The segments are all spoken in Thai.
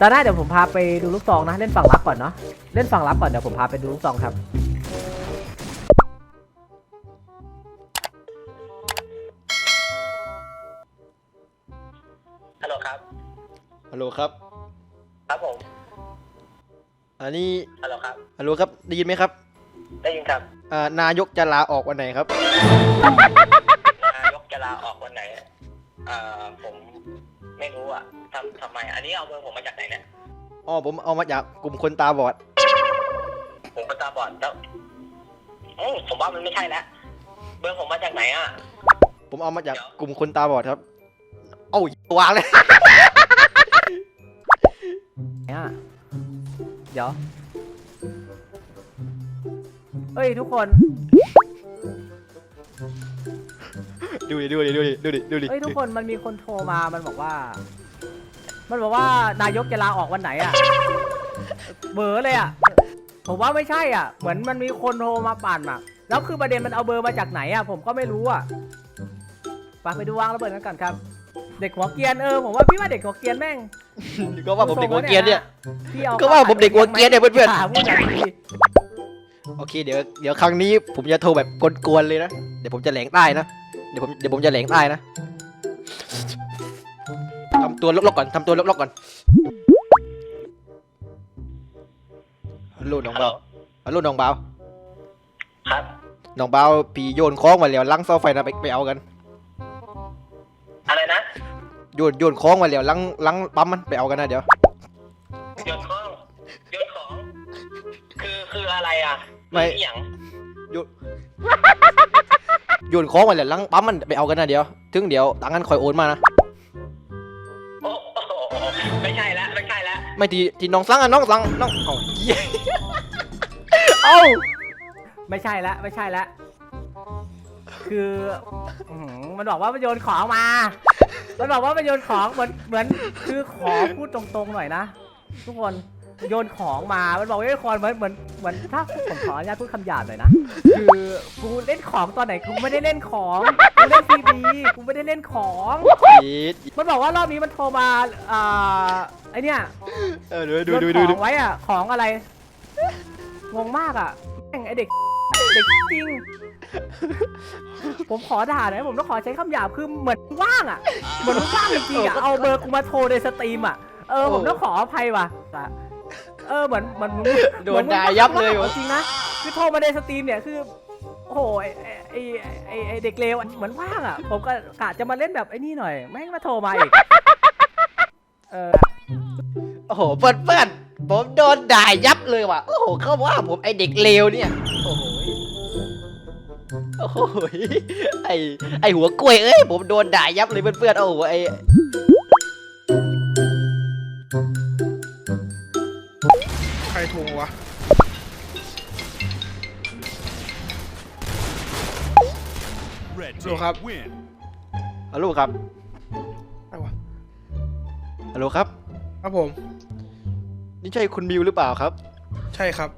ตอนหน้าเดี๋ยวผมพาไปดูลูกซองนะเล่นฝั่งรับก่อนเนาะเล่นฝั่งรับก่อนเดี๋ยวผมพาไปดูลูกซองครับฮัลโหลครับฮัลโหลครับ ครับผมอันนี้ฮัลโหลครับฮัลโหลครับได้ยินไหมครับได้ยินครับอ่านายกจะลาออกวันไหนครับนายกจะลาออกวันไหนเอ่อผม ไม่รู้อะทำทำไม อันนี้เอาเบอร์ผมมาจากไหนเนี่ย อ๋อผมเอามาจากกลุ่มคนตาบอด ผมก็ตาบอดแล้วอืมผมว่ามันไม่ใช่แล้วเบอร์ผมมาจากไหนอะ ผมเอามาจากกลุ่มคนตาบอดครับ เอ้าวางเลยเนี่ยเดี๋ยว เอ้ยทุกคน ดูดิดูดิดูดิดูดิดูดิเอ้ยทุกคนมันมีคนโทรมา มันบอกว่า มันบอกว่านายกจะลาออกวันไหนอะเบอร์เลยอะผมว่าไม่ใช่อะ เหมือนมันมีคนโทรมาปั่นอะแล้วคือประเด็นมันเอาเบอร์มาจากไหนอะผมก็ไม่รู้อะไปไปดูวางระเบิดกันก่อนครับ เด็กหัวเกรียนเออผมว่าพี่ว่าเด็กหัวเกรียนแม่งก็ว่าผมเด็กหัวเกรียนเนี่ย พี่เอาก็ว่าผมเด็กหัวเกรียนเนี่ยเพื่อนๆาพูดแบบนี้โอเคเดี๋ยวเดี๋ยวครั้งนี้ผมจะโทรแบบกวนๆเลยนะ เดี๋ยวผมจะแหลงใต้นะเดี๋ยวผมเดี๋ยวผมจะแหลงใต้นะทำตัวลกๆก่อนทำตัวลกๆก่อนฮัลโหลน้องเบาฮัลโหลน้องเบาครับน้องเบาพี่โยนคล้องมาแล้วลังเสาไฟนะไปไปเอากัน อะไรนะโยนโยนคล้องมาแล้วลังลังปั๊มมันไปเอากันนะเดี๋ยวโยนของโยนของคือคืออะไรอะไม่อหย่างโยน คล้องมาแล้วลังปั๊มมันไปเอากันนะเดี๋ยวถึงเดี๋ยวตังค์กันคอยโอนมานะโอ้โหไม่ใช่แล้วไม่ใช่แล้วไม่ทีทีน้องสั่งอะน้องสั่งน้องเอ้าเหี้ยเอ้าไม่ใช่แล้วไม่ใช่แล้วคืออื้อหือมันบอกว่ามันโยนของมา มันบอกว่ามันโยนของเหมือนเหมือนคือขอพูดตรงๆหน่อยนะทุกคน โยนของมา มันบอกว่าโยนของเหมือนเหมือนเหมือนถ้าผมขออนุญาตพูดคำหยาบหน่อยนะ คือกูเล่นของตอนไหนกูไม่ได้เล่นของกูเล่นทีวีกูไม่ได้เล่นของ อีดมันบอกว่ารอบนี้มันโทรมาอ่าไอเนี้ยเออดูโยดูนดูขดูอดูงไว้อะของอะไร งงมากอะแม่งไอเด็ก เด็กจริง ผมขอด่าหน่อยผมต้องขอใช้คำหยาบคือเหมือนว่างอะเหมือนว่างจริงๆอะเอาเบอร์กูมาโทรในสตรีมอะเออผมต้องขออภัยว่ะแต่ เออเหมือนเหมือนมึงโดนด่ายับเลยหมือนวะมึงจริงนะคือโทรมาในสตรีมเนี่ยคือโอ้โหไอไอไอไอเด็กเลวอะเหมือนว่างอะผมก็กะจะมาเล่นแบบไอ้นี่หน่อยแม่งมาโทรมาอีกเออโอ้โหเพื่อนเพื่อนผมโดนด่ายับเลยว่ะ โอ้โหเขาว่าผมไอเด็กเลวเนี่ย โอ้โหโอ้โหไอไอหัวกล้วยเอ้ยผมโดนด่ายับเลยเพื่อนเพื่อนๆโอ้โหไอ Red Hello, Hub. team win. ฮัลโหลครับอะไรวะฮัลโหลครับ ครับผม นี่ใช่คุณบิวหรือเปล่าครับ ใช่ครับ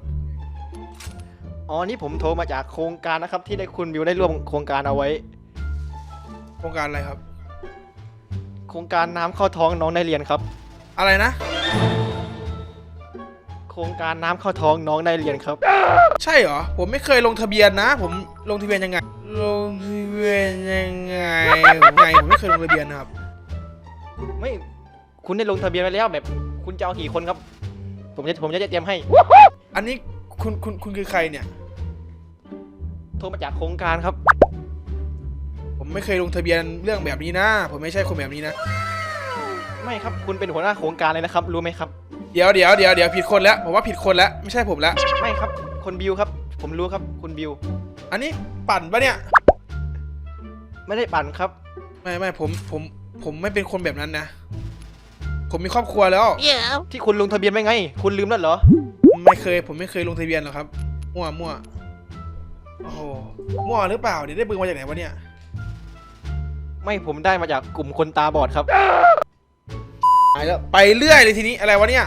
อ๋อ นี่ผมโทรมาจากโครงการนะครับ ที่ได้คุณบิวได้ร่วมโครงการเอาไว้ โครงการอะไรครับ โครงการน้ำเข้าท้องน้องได้เรียนครับ อะไรนะ โครงการน้ำเข้าท้องน้องได้เรียนครับ ใช่เหรอ ผมไม่เคยลงทะเบียนนะ ผมลงทะเบียนยังไง ลง ทะเบียนยังไงไงผมไม่เคยลงทะเบียนนะครับ ไม่คุณได้ลงทะเบียนไว้แล้วแบบ คุณจะเอากี่คนครับ ผมจะผมจะเตรียมให้ อันนี้คุณคุณคุณคือใครเนี่ย โทรมาจากโครงการครับ ผมไม่เคยลงทะเบียนเรื่องแบบนี้นะ ผมไม่ใช่คนแบบนี้นะ ไม่ครับ คุณเป็นหัวหน้าโครงการเลยนะครับ รู้ไหมครับ เดี๋ยวเดี๋ยวเดี๋ยวเดี๋ยวผิดคนแล้ว ผมว่าผิดคนแล้ว ไม่ใช่ผมแล้ว ไม่ครับ คนบิวครับ ผมรู้ครับ คุณบิว อันนี้ปั่นปะเนี่ย ไม่ได้ปั่นครับ ไม่ไม่ผมผมผมไม่เป็นคนแบบนั้นนะ ผมมีครอบครัวแล้วที่คุณลงทะเบียนไว้ไง คุณลืมแล้วเหรอ ไม่เคย ผมไม่เคยลงทะเบียนหรอกครับ มั่วมั่วโอ้โหมั่วหรือเปล่าเดี๋ยวได้เบอร์มาจากไหนวะเนี่ย ไม่ผมได้มาจากกลุ่มคนตาบอดครับไปแล้วไปเรื่อยเลยทีนี้อะไรวะเนี่ย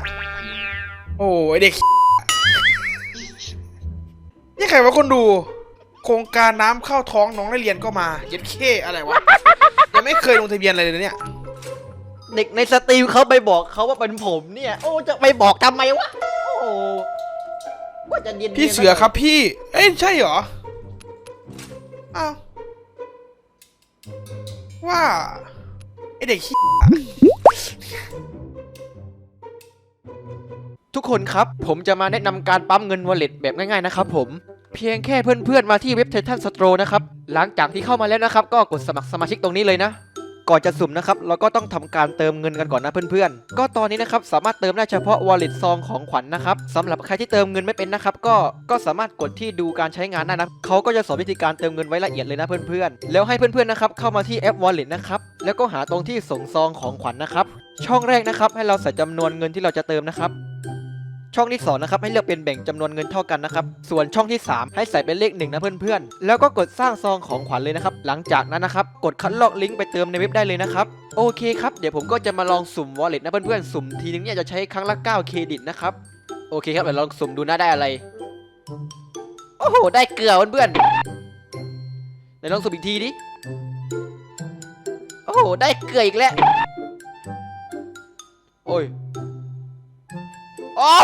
โอ้ยเด็ก นี่ใครวะคนดูโครงการน้ำเข้าท้องน้องได้เรียนก็มา เย็ดเคอะไรวะ ยังไม่เคยลงทะเบียนอะไรเลยเนี่ย เด็กในสตรีมเขาไปบอกเขาว่าเป็นผมเนี่ย โอ้จะไปบอกทำไมวะ โอ้ว่าจะเรียนพี่เสือครับพี่ เอ้ยใช่เหรอ อ้าว ว่าไอเด็กขี้ทุกคนครับ ผมจะมาแนะนำการปั๊มเงิน wallet แบบง่ายๆนะครับผม เพียงแค่เพื่อนๆมาที่เว็บ Titan Store นะครับ หลังจากที่เข้ามาแล้วนะครับ ก็กดสมัครสมาชิกตรงนี้เลยนะ ก่อนจะสุ่มนะครับ เราก็ต้องทำการเติมเงินกันก่อนนะเพื่อนๆ ก็ตอนนี้นะครับสามารถเติมได้เฉพาะ wallet ซองของขวัญนะครับสำหรับใครที่เติมเงินไม่เป็นนะครับ ก็ก็สามารถกดที่ดูการใช้งานได้นะเขาก็จะสอนวิธีการเติมเงินไว้ละเอียดเลยนะเพื่อนๆ แล้วให้เพื่อนๆนะครับเข้ามาที่แอป wallet นะครับแล้วก็หาตรงที่ส่งซองของขวัญนะครับช่องแรกนะครับให้เราใส่จำนวนเงินที่เราจะเติมนะครับ ช่องที่2นะครับให้เลือกเป็นแบ่งจำนวนเงินเท่ากันนะครับ ส่วนช่องที่ 3 ให้ใส่เป็นเลขหนึ่งนะเพื่อนๆ แล้วก็กดสร้างซองของขวัญเลยนะครับ หลังจากนั้นนะครับ กดคัดลอกลิงก์ไปเติมในเว็บได้เลยนะครับ โอเคครับ เดี๋ยวผมก็จะมาลองสุ่ม wallet นะเพื่อนๆ สุ่มทีนึงเนี่ยจะใช้ครั้งละ 9 เครดิตนะครับ โอเคครับเดี๋ยวลองสุ่มดูนะได้อะไร โอ้โห ได้เกลือเพื่อนๆเดี๋ยวลองสุ่มอีกทีดิ โอ้โห ได้เกลืออีกแล้ว โอ้ย โอ้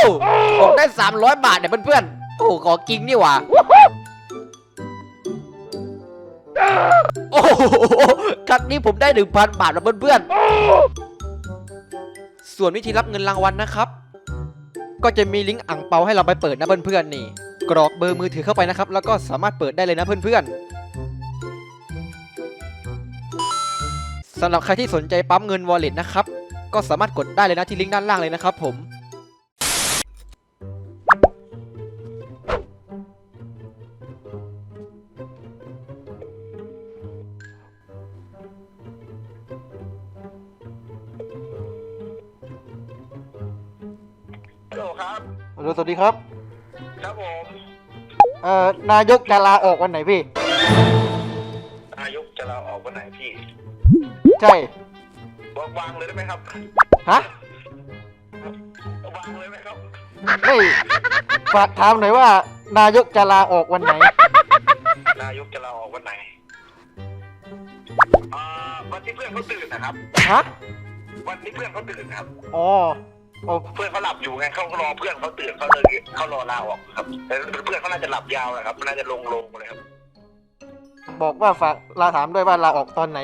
ผมได้ 300 บาทเนี่ยเพื่อนๆ โอ้โหขอกิงนี่หว่า โอ้โหครั้งนี้ผมได้ 1,000 บาทแล้วเพื่อนๆ ส่วนวิธีรับเงินรางวัลนะครับ ก็จะมีลิงก์อ่างเปาให้เราไปเปิดนะเพื่อนๆนี่ กรอกเบอร์มือถือเข้าไปนะครับ แล้วก็สามารถเปิดได้เลยนะเพื่อนๆสำหรับใครที่สนใจปั๊มเงิน wallet นะครับ ก็สามารถกดได้เลยนะที่ลิงก์ด้านล่างเลยนะครับผม ดีครับ ครับผมเอ่อนายกจะลาออกวันไหนพี่ นายกจะลาออกวันไหนพี่ใช่ บอกวางเลยได้ไหมครับฮะ วางเลยไหมครับไม่ฝากถามหน่อยว่า นายกจะลาออกวันไหน นายกจะลาออกวันไหนอ่าวันที่เพื่อนเขาตื่นนะครับ ฮะ วันที่เพื่อนเขาตื่นครับ อ๋อ อ๋อเพื่อนเขาหลับอยู่ไงเขารอเพื่อนเขาตื่นเขาเลยเขารอลาออกครับแต่เพื่อนเขาน่าจะหลับยาวนะครับน่าจะลงลงเลยครับบอกว่าฝากลาถามด้วยว่าลาออกตอนไหน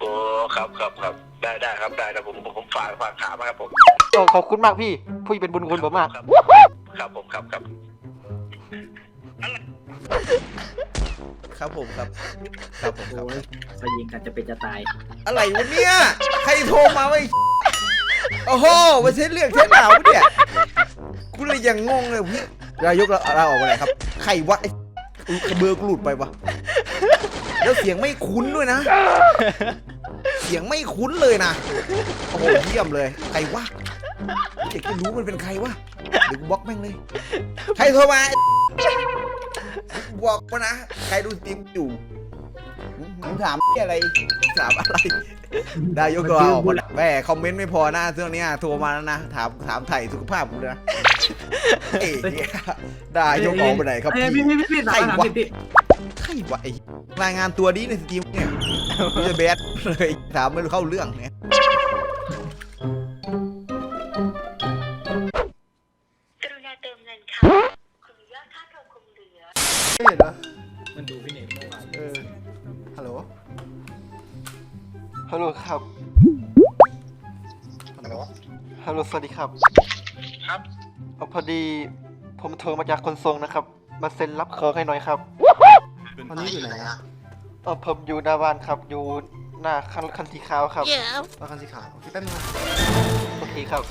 โอ้ครับครับครับได้ได้ครับได้แต่ผมผมผมฝากฝากถามนะครับผมโอ้ขอบคุณมากพี่พี่เป็นบุญคุณผมมากครับครับผมครับครับครับผมครับ ครับผมครับโอ้ยสยิงกันจะเป็นจะตาย อะไรวะเนี่ย ใครโทรมาไว้ โอ้โหมาเช็ดเรื่องเช็ดหนาวเนี่ยกูเลยยังงงเลยพี่นายกเราเราออกมาไหนครับใครวะไอ้เบอร์กูหลุดไปวะแล้วเสียงไม่คุ้นด้วยนะ เสียงไม่คุ้นเลยนะโอ้โหเยี่ยมเลยใครวะเด็กไม่รู้มันเป็นใครวะเดี๋ยวกูบล็อกแม่งเลยใครโทรมาบอกมานะใครดูสตรีมอยู่ มึงถามอะไรถามอะไรได้ยกตัวออกมาแม่คอมเมนต์ไม่พอนะเรื่องเนี้ยโทรมาแล้วนะถามถามไถ่สุขภาพผมด้วยนะเอ้ยได้ยกออกไปไหนครับเอ้ยพี่พี่พี่พี่ใครถามวะพี่พี่ใครวะไอ้รายงานตัวดีในสตรีมเนี่ยกูจะแบดเลยถามไม่รู้เข้าเรื่องเนี่ย ฮัลโหลฮัลโหลสวัสดีครับ ครับเอาพอดีผมโทรมาจากคนทรงนะครับ มาเซ็นรับของให้หน่อยครับ Been ตอนนี้อยู่ไหนอะเออผมอยู่หน้าบ้านครับอยู่หน้าคันคันสีขาวครับรถคันสีขาวโอเคแป๊บนึงนะโอเคครับ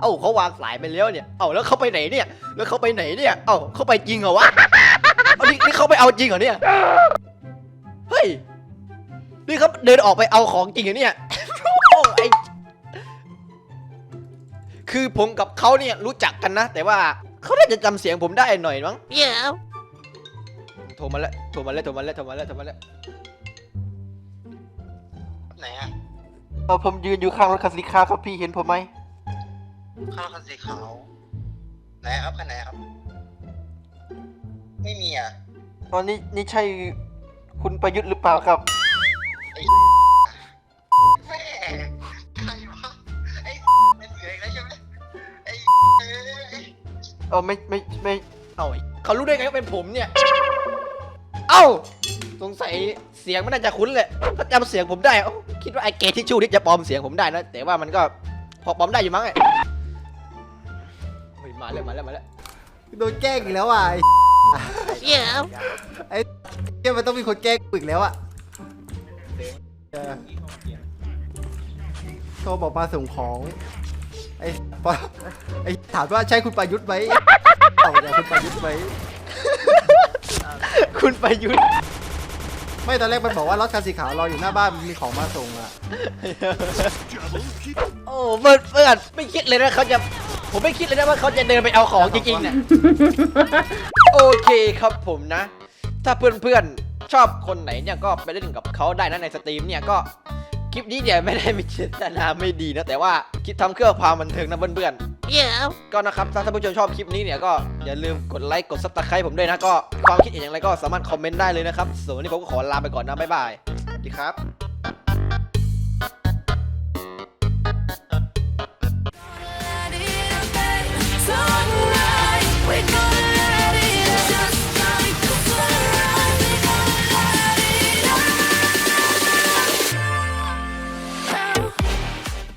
เอ้าเขาวางสายไปแล้วเนี่ย เอ้าแล้วเขาไปไหนเนี่ย แล้วเขาไปไหนเนี่ย เอ้าเขาไปจริงเหรอวะเอา นี่นี่เขาไปเอาจริงเหรอเนี่ย เฮ้ย นี่เขาเดินออกไปเอาของจริงเหรอเนี่ย โอ้ไอคือผมกับเขาเนี่ยรู้จักกันนะ แต่ว่าเขาน่าจะจำเสียงผมได้หน่อยมั้งโทรมาแล้ว โทรมาแล้ว โทรมาแล้ว โทรมาแล้ว โทรมาแล้ว ไหนอะเออผมยืนอยู่ข้างรถคันสีขาวครับพี่เห็นผมไหมข้าวคันสีขาว ไหนครับคันไหนครับ ไม่มีอะตอนนี้นี่ใช่คุณประยุทธ์หรือเปล่าครับ แม่ใครวะไอ้เป็นเหลืออีกแล้วใช่ไหมไอ้เอ้ยเออไม่ไม่ไม่เอาไอ้เขารู้ได้ไงว่าเป็นผมเนี่ย เอ้า สงสัยเสียงมันน่าจะคุ้นแหละเขาจำเสียงผมได้เอ้าคิดว่าไอ้เกทิชชู่นี่จะปลอมเสียงผมได้นะ แต่ว่ามันก็พอปลอมได้อยู่มั้งไอ้เฮ้ยมาแล้วมาแล้วมาแล้ว โดนแกล้งอีกแล้วอะไอ้ เหี้ยมันต้องมีคนแกล้งกูอีกแล้วอะเออโทรบอกมาส่งของ ไอ้ปะไอ้ถามว่าใช่คุณประยุทธ์ไหมตอบจากคุณประยุทธ์ไหม คุณประยุทธ์ ไม่ตอนแรกมันบอกว่ารถคันสีขาวรออยู่หน้าบ้านมีของมาส่งอะโอ้เพื่อนเพื่อนไม่คิดเลยนะเขาจะ ผมไม่คิดเลยนะว่าเขาจะเดินไปเอาของจริงๆเนี่ยโอเคครับผมนะ ถ้าเพื่อนๆชอบคนไหนเนี่ยก็ไปเล่นกับเขาได้นะในสตรีมเนี่ยก็คลิปนี้เนี่ยไม่ได้มีเจตนาไม่ดีนะแต่ว่าคิดทำเพื่อความบันเทิงนะเพื่อนๆก็นะครับถ้าท่านผู้ชมชอบคลิปนี้เนี่ยก็อย่าลืมกดไลค์กดซับสไครต์ผมด้วยนะก็ความคิดเห็นอย่างไรก็สามารถคอมเมนต์ได้เลยนะครับส่วนวันนี้ผมก็ขอลาไปก่อนนะบ๊ายบายสวัสดีครับ